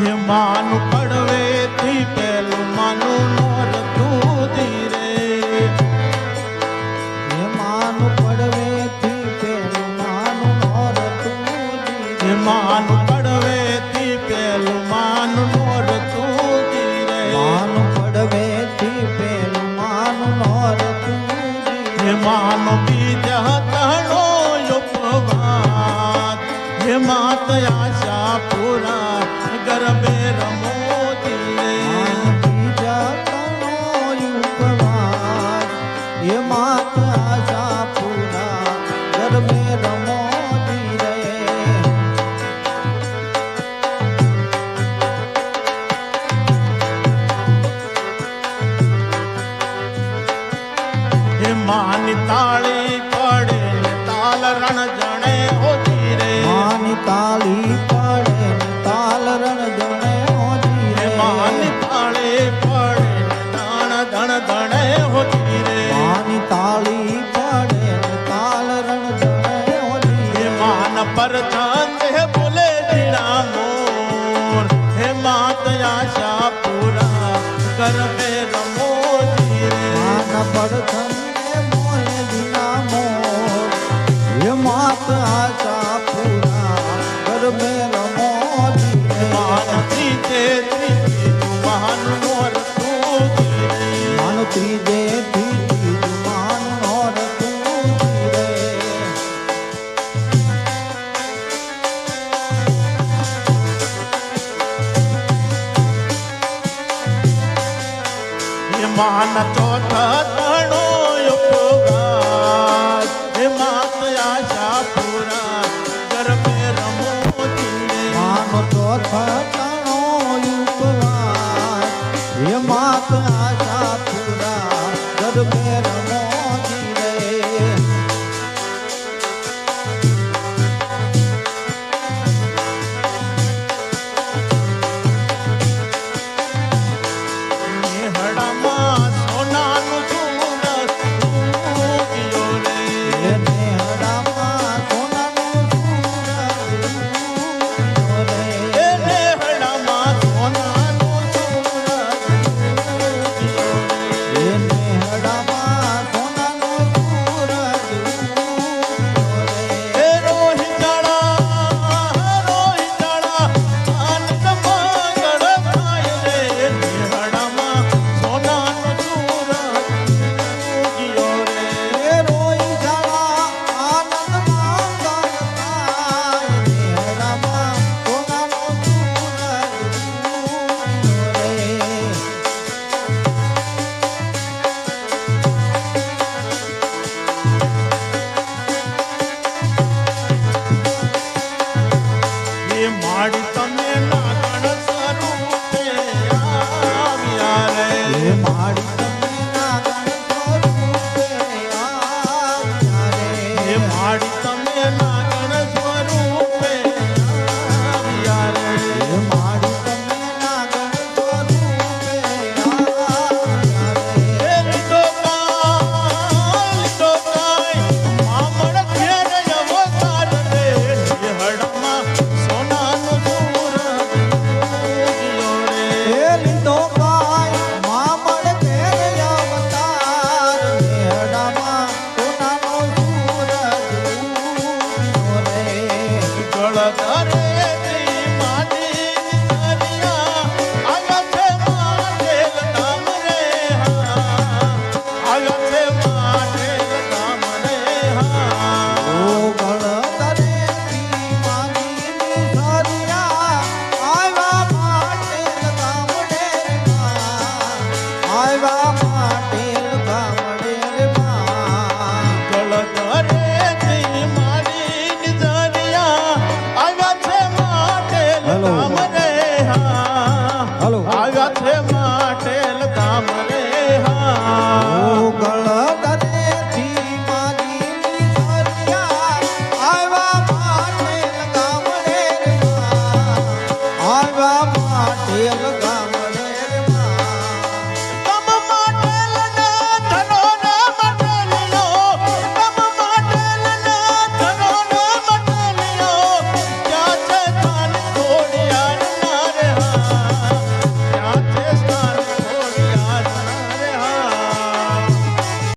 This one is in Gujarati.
હે માનું પડવેથી પહેલું માનું નોરતું ધીરે હે માનું પડવેથી પહેલું માનું નોરતું ધીરે માનું પડવેથી પહેલું માનું નોરતું ધીરે માનું પડવેથી પહેલું માનું માત આશા પૂરા ગરબે રમો માન તાળી પડે તાલ રણ જણે હોતી રે માન તાળી up માન તો તણો ઉપગાસ હે માત આશા પૂરા ગરબે રમો માન તો થતા Ram